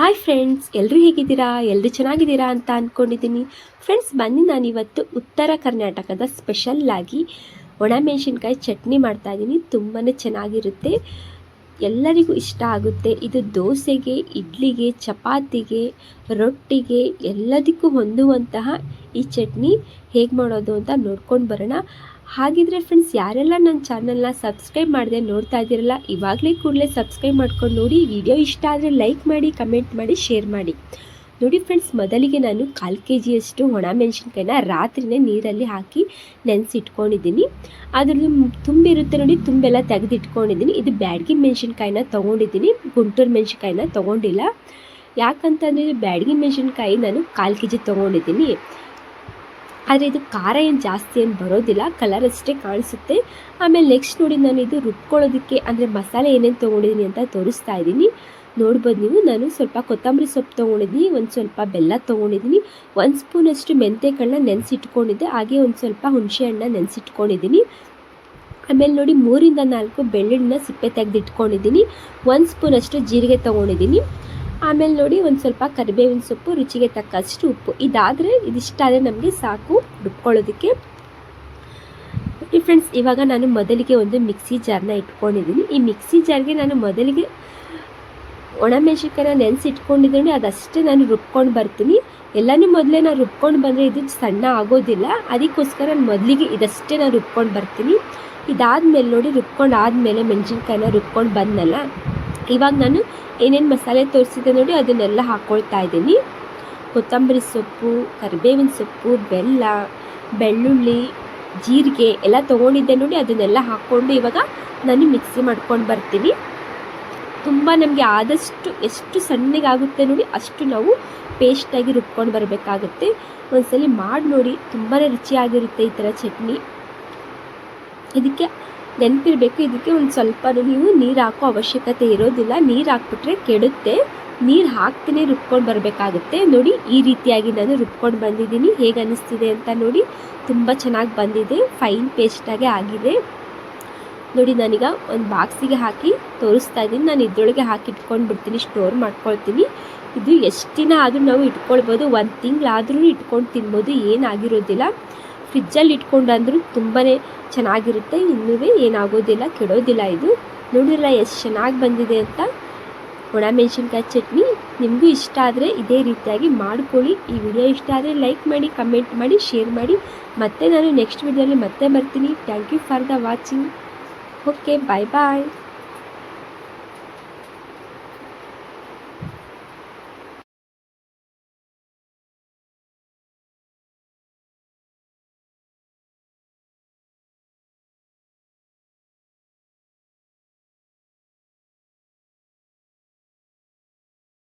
Hi friends ಎಲ್ಲರೂ ಹೇಗಿದ್ದೀರಾ? ಎಲ್ಲರೂ ಚೆನ್ನಾಗಿದ್ದೀರಾ ಅಂತ ಅಂದ್ಕೊಂಡಿದ್ದೀನಿ ಫ್ರೆಂಡ್ಸ್ ಬನ್ನಿ ನಾನು ಇವತ್ತು ಉತ್ತರ ಕರ್ನಾಟಕದ ಸ್ಪೆಷಲ್ಲಾಗಿ ಒಣಮೆಣಸಿನ್ಕಾಯಿ ಚಟ್ನಿ ಮಾಡ್ತಾ ಇದ್ದೀನಿ. ತುಂಬಾ ಚೆನ್ನಾಗಿರುತ್ತೆ. ಎಲ್ಲರಿಗೂ ಇಷ್ಟ ಆಗುತ್ತೆ. ಇದು ದೋಸೆಗೆ, ಇಡ್ಲಿಗೆ, ಚಪಾತಿಗೆ, ರೊಟ್ಟಿಗೆ, ಎಲ್ಲದಕ್ಕೂ ಹೊಂದುವಂತಹ ಈ ಚಟ್ನಿ ಹೇಗೆ ಮಾಡೋದು ಅಂತ ನೋಡ್ಕೊಂಡು ಬರೋಣ. ಹಾಗಿದ್ರೆ ಫ್ರೆಂಡ್ಸ್ ಯಾರೆಲ್ಲ ನನ್ನ ಚಾನಲ್ನ ಸಬ್ಸ್ಕ್ರೈಬ್ ಮಾಡದೆ ನೋಡ್ತಾ ಇದ್ದೀರಲ್ಲ, ಇವಾಗಲೇ ಕೂಡಲೇ ಸಬ್ಸ್ಕ್ರೈಬ್ ಮಾಡ್ಕೊಂಡು ನೋಡಿ. ವಿಡಿಯೋ ಇಷ್ಟ ಆದರೆ ಲೈಕ್ ಮಾಡಿ ಕಮೆಂಟ್ ಮಾಡಿ ಶೇರ್ ಮಾಡಿ. ನೋಡಿ ಫ್ರೆಂಡ್ಸ್ ಮೊದಲಿಗೆ ನಾನು ಕಾಲು ಕೆ ಜಿಯಷ್ಟು ಒಣಮೆಣ್ಸಿನ್ಕಾಯಿನ ರಾತ್ರಿನೇ ನೀರಲ್ಲಿ ಹಾಕಿ ನೆನೆಸಿಟ್ಕೊಂಡಿದ್ದೀನಿ. ಅದ್ರದ್ದು ತುಂಬಿರುತ್ತೆ ನೋಡಿ, ತುಂಬೆಲ್ಲ ತೆಗೆದಿಟ್ಕೊಂಡಿದ್ದೀನಿ. ಇದು ಬ್ಯಾಡಗಿ ಮೆಣಸಿನ್ಕಾಯಿನ ತೊಗೊಂಡಿದ್ದೀನಿ. ಗುಂಟೂರು ಮೆಣಸಿನ್ಕಾಯಿನ ತೊಗೊಂಡಿಲ್ಲ. ಯಾಕಂತಂದರೆ ಬ್ಯಾಡಗಿ ಮೆಣಸಿನ್ಕಾಯಿ ನಾನು ಕಾಲು ಕೆ ಜಿ ತೊಗೊಂಡಿದ್ದೀನಿ. ಆದರೆ ಇದು ಖಾರ ಏನು ಜಾಸ್ತಿ ಏನು ಬರೋದಿಲ್ಲ ಕಲರ್ ಅಷ್ಟೇ ಕಾಣಿಸುತ್ತೆ. ಆಮೇಲೆ ನೆಕ್ಸ್ಟ್ ನೋಡಿ ನಾನು ಇದು ರುಬ್ಕೊಳ್ಳೋದಕ್ಕೆ ಅಂದರೆ ಮಸಾಲೆ ಏನೇನು ತೊಗೊಂಡಿದ್ದೀನಿ ಅಂತ ತೋರಿಸ್ತಾ ಇದ್ದೀನಿ. ನೋಡ್ಬೋದು ನೀವು, ನಾನು ಸ್ವಲ್ಪ ಕೊತ್ತಂಬರಿ ಸೊಪ್ಪು ತೊಗೊಂಡಿದ್ದೀನಿ ಒಂದು ಸ್ವಲ್ಪ ಬೆಲ್ಲ ತೊಗೊಂಡಿದ್ದೀನಿ ಒಂದು ಸ್ಪೂನಷ್ಟು ಮೆಂತ್ಯಕಾಳನ್ನ ನೆನೆಸಿಟ್ಕೊಂಡಿದ್ದೆ, ಹಾಗೆ ಒಂದು ಸ್ವಲ್ಪ ಹುಣಸೆ ಹಣ್ಣನ್ನ ನೆನೆಸಿಟ್ಕೊಂಡಿದ್ದೀನಿ ಆಮೇಲೆ ನೋಡಿ ಮೂರಿಂದ ನಾಲ್ಕು ಬೆಳ್ಳುಳ್ಳಿನ ಸಿಪ್ಪೆ ತೆಗೆದಿಟ್ಕೊಂಡಿದ್ದೀನಿ ಒಂದು ಸ್ಪೂನಷ್ಟು ಜೀರಿಗೆ ತೊಗೊಂಡಿದ್ದೀನಿ ಆಮೇಲೆ ನೋಡಿ ಒಂದು ಸ್ವಲ್ಪ ಕರಿಬೇವಿನ ಸೊಪ್ಪು, ರುಚಿಗೆ ತಕ್ಕಷ್ಟು ಉಪ್ಪು. ಇದಾದರೆ ಇದಿಷ್ಟಾದರೆ ನಮಗೆ ಸಾಕು ರುಬ್ಕೊಳ್ಳೋದಕ್ಕೆ. ಈ ಫ್ರೆಂಡ್ಸ್ ಇವಾಗ ನಾನು ಮೊದಲಿಗೆ ಒಂದು ಮಿಕ್ಸಿ ಜಾರ್ನ ಇಟ್ಕೊಂಡಿದ್ದೀನಿ ಈ ಮಿಕ್ಸಿ ಜಾರ್ಗೆ ನಾನು ಮೊದಲಿಗೆ ಒಣಮೆಣಸಿನ್ಕಾಯಿನ ನೆನೆಸಿಟ್ಕೊಂಡಿದ್ದೀನಿ, ಅದಷ್ಟೇ ನಾನು ರುಬ್ಕೊಂಡು ಬರ್ತೀನಿ. ಎಲ್ಲನೂ ಮೊದಲೇ ನಾನು ರುಬ್ಕೊಂಡು ಬಂದರೆ ಇದು ಸಣ್ಣ ಆಗೋದಿಲ್ಲ. ಅದಕ್ಕೋಸ್ಕರ ನಾನು ಮೊದಲಿಗೆ ಇದಷ್ಟೇ ನಾನು ರುಬ್ಕೊಂಡು ಬರ್ತೀನಿ. ಇದಾದಮೇಲೆ ನೋಡಿ, ರುಬ್ಕೊಂಡು ಆದಮೇಲೆ ಮೆಣಸಿನ್ಕಾಯಿನ ರುಬ್ಕೊಂಡು ಬಂದನಲ್ಲ? ಇವಾಗ ನಾನು ಏನೇನು ಮಸಾಲೆ ತೋರಿಸಿದೆ ನೋಡಿ ಅದನ್ನೆಲ್ಲ ಹಾಕ್ಕೊಳ್ತಾ ಇದ್ದೀನಿ. ಕೊತ್ತಂಬರಿ ಸೊಪ್ಪು, ಕರಿಬೇವಿನ ಸೊಪ್ಪು, ಬೆಲ್ಲ, ಬೆಳ್ಳುಳ್ಳಿ, ಜೀರಿಗೆ ಎಲ್ಲ ತೊಗೊಂಡಿದ್ದೆ ನೋಡಿ ಅದನ್ನೆಲ್ಲ ಹಾಕ್ಕೊಂಡು ಇವಾಗ ನಾನು ಮಿಕ್ಸಿ ಮಾಡ್ಕೊಂಡು ಬರ್ತೀನಿ. ತುಂಬ ನಮಗೆ ಆದಷ್ಟು ಎಷ್ಟು ಸಣ್ಣಗಾಗುತ್ತೆ ನೋಡಿ ಅಷ್ಟು ನಾವು ಪೇಸ್ಟಾಗಿ ರುಬ್ಕೊಂಡು ಬರಬೇಕಾಗುತ್ತೆ. ಒಂದ್ಸಲಿ ಮಾಡಿ ನೋಡಿ ತುಂಬಾ ರುಚಿಯಾಗಿರುತ್ತೆ ಈ ಥರ ಚಟ್ನಿ. ಇದಕ್ಕೆ ನೆನಪಿರಬೇಕು. ಇದಕ್ಕೆ ಒಂದು ಸ್ವಲ್ಪ ನೀವು ನೀರು ಹಾಕೋ ಅವಶ್ಯಕತೆ ಇರೋದಿಲ್ಲ. ನೀರು ಹಾಕ್ಬಿಟ್ರೆ ಕೆಡುತ್ತೆ. ನೀರು ಹಾಕ್ತೇನೆ ರುಬ್ಕೊಂಡು ಬರಬೇಕಾಗುತ್ತೆ. ನೋಡಿ, ಈ ರೀತಿಯಾಗಿ ನಾನು ರುಬ್ಕೊಂಡು ಬಂದಿದ್ದೀನಿ. ಹೇಗೆ ಅನ್ನಿಸ್ತಿದೆ ಅಂತ ನೋಡಿ, ತುಂಬ ಚೆನ್ನಾಗಿ ಬಂದಿದೆ. ಫೈನ್ ಪೇಸ್ಟಾಗೆ ಆಗಿದೆ. ನೋಡಿ, ನಾನೀಗ ಒಂದು ಬಾಕ್ಸಿಗೆ ಹಾಕಿ ತೋರಿಸ್ತಾ ಇದ್ದೀನಿ. ನಾನು ಇದ್ರೊಳಗೆ ಹಾಕಿ ಇಟ್ಕೊಂಡು ಬಿಡ್ತೀನಿ ಸ್ಟೋರ್ ಮಾಡ್ಕೊಳ್ತೀನಿ. ಇದು ಎಷ್ಟು ದಿನ ಆದರೂ ನಾವು ಇಟ್ಕೊಳ್ಬೋದು. ಒಂದು ತಿಂಗಳಾದ್ರೂ ಇಟ್ಕೊಂಡು ತಿನ್ಬೋದು. ಏನಾಗಿರೋದಿಲ್ಲ ಫ್ರಿಜ್ಜಲ್ಲಿ ಇಟ್ಕೊಂಡು ಅಂದರೂ ತುಂಬಾ ಚೆನ್ನಾಗಿರುತ್ತೆ. ಇನ್ನೂ ಏನಾಗೋದಿಲ್ಲ, ಕೆಡೋದಿಲ್ಲ ಇದು. ನೋಡಿರಲ್ಲ ಎಷ್ಟು ಚೆನ್ನಾಗಿ ಬಂದಿದೆ ಅಂತ? ಒಣಮೆಣ್ಸಿನ್ಕಾಯಿ ಚಟ್ನಿ. ನಿಮಗೂ ಇಷ್ಟ ಆದರೆ ಇದೇ ರೀತಿಯಾಗಿ ಮಾಡ್ಕೊಳ್ಳಿ. ಈ ವಿಡಿಯೋ ಇಷ್ಟ ಆದರೆ ಲೈಕ್ ಮಾಡಿ, ಕಮೆಂಟ್ ಮಾಡಿ, ಶೇರ್ ಮಾಡಿ. ಮತ್ತೆ ನಾನು ನೆಕ್ಸ್ಟ್ ವಿಡಿಯೋಲಿ ಮತ್ತೆ ಬರ್ತೀನಿ. Thank you for the watching. Okay, bye bye.